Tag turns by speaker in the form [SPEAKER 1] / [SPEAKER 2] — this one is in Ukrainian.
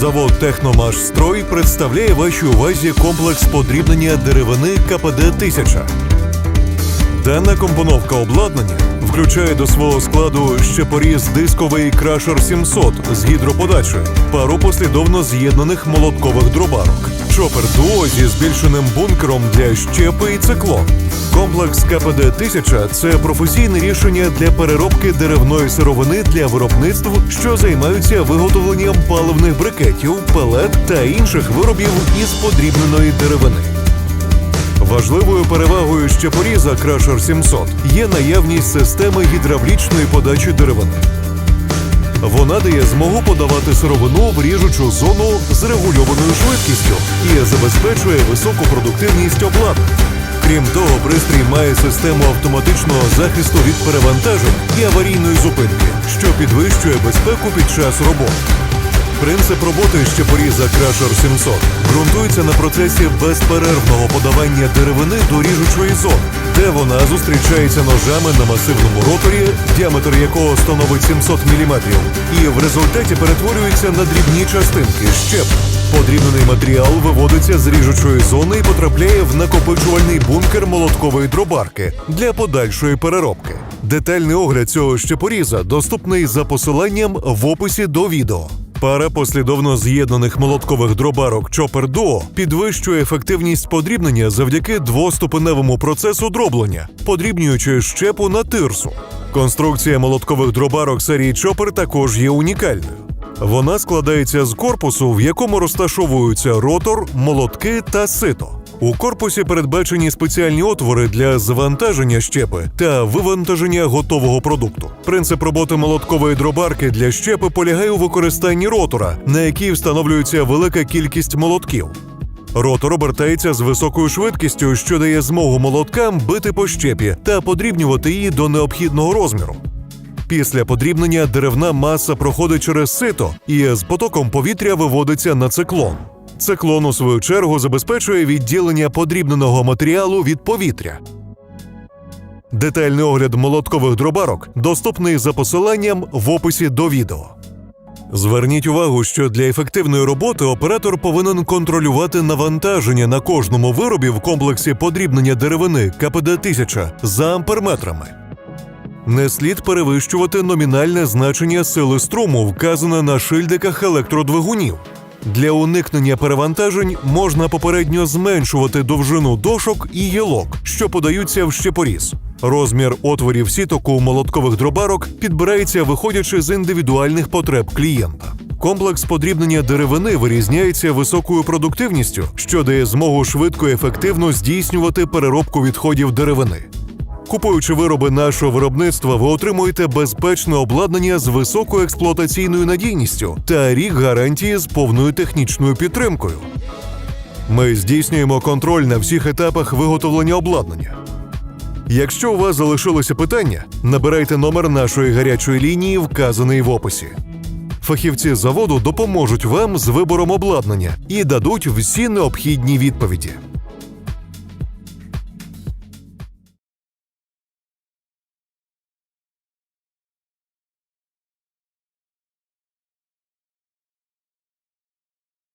[SPEAKER 1] Завод Техномашстрой представляє вашій увазі комплекс подрібнення деревини КПД 1000 Дана компоновка обладнання включає до свого складу щепоріз дисковий крашер 700 з гідроподачею, пару послідовно з'єднаних молоткових дробарок, чопер дуо зі збільшеним бункером для щепи і циклон. Комплекс КПД 1000 це професійне рішення для переробки деревної сировини для виробництв, що займаються виготовленням паливних брикетів, пелет та інших виробів із подрібненої деревини. Важливою перевагою щепоріза Crusher 700 є наявність системи гідравлічної подачі деревини. Вона дає змогу подавати сировину в ріжучу зону з регульованою швидкістю і забезпечує високу продуктивність обладнання. Крім того, пристрій має систему автоматичного захисту від перевантажень і аварійної зупинки, що підвищує безпеку під час роботи. Принцип роботи щепоріза Crusher 700 ґрунтується на процесі безперервного подавання деревини до ріжучої зони, де вона зустрічається ножами на масивному роторі, діаметр якого становить 700 мм, і в результаті перетворюється на дрібні частинки щеп. Подрібнений матеріал виводиться з ріжучої зони і потрапляє в накопичувальний бункер молоткової дробарки для подальшої переробки. Детальний огляд цього щепоріза доступний за посиланням в описі до відео. Пара послідовно з'єднаних молоткових дробарок Chopper Duo підвищує ефективність подрібнення завдяки двоступеневому процесу дроблення, подрібнюючи щепу на тирсу. Конструкція молоткових дробарок серії Chopper також є унікальною. Вона складається з корпусу, в якому розташовуються ротор, молотки та сито. У корпусі передбачені спеціальні отвори для завантаження щепи та вивантаження готового продукту. Принцип роботи молоткової дробарки для щепи полягає у використанні ротора, на який встановлюється велика кількість молотків. Ротор обертається з високою швидкістю, що дає змогу молоткам бити по щепі та подрібнювати її до необхідного розміру. Після подрібнення деревна маса проходить через сито і з потоком повітря виводиться на циклон. Циклон, у свою чергу, забезпечує відділення подрібненого матеріалу від повітря. Детальний огляд молоткових дробарок доступний за посиланням в описі до відео. Зверніть увагу, що для ефективної роботи оператор повинен контролювати навантаження на кожному виробі в комплексі подрібнення деревини КПД 1000 за амперметрами. Не слід перевищувати номінальне значення сили струму, вказане на шильдиках електродвигунів. Для уникнення перевантажень можна попередньо зменшувати довжину дошок і гілок, що подаються в щепоріз. Розмір отворів сіток у молоткових дробарок підбирається виходячи з індивідуальних потреб клієнта. Комплекс подрібнення деревини вирізняється високою продуктивністю, що дає змогу швидко і ефективно здійснювати переробку відходів деревини. Купуючи вироби нашого виробництва, ви отримуєте безпечне обладнання з високою експлуатаційною надійністю та рік гарантії з повною технічною підтримкою. Ми здійснюємо контроль на всіх етапах виготовлення обладнання. Якщо у вас залишилося питання, набирайте номер нашої гарячої лінії, вказаний в описі. Фахівці заводу допоможуть вам з вибором обладнання і дадуть всі необхідні відповіді.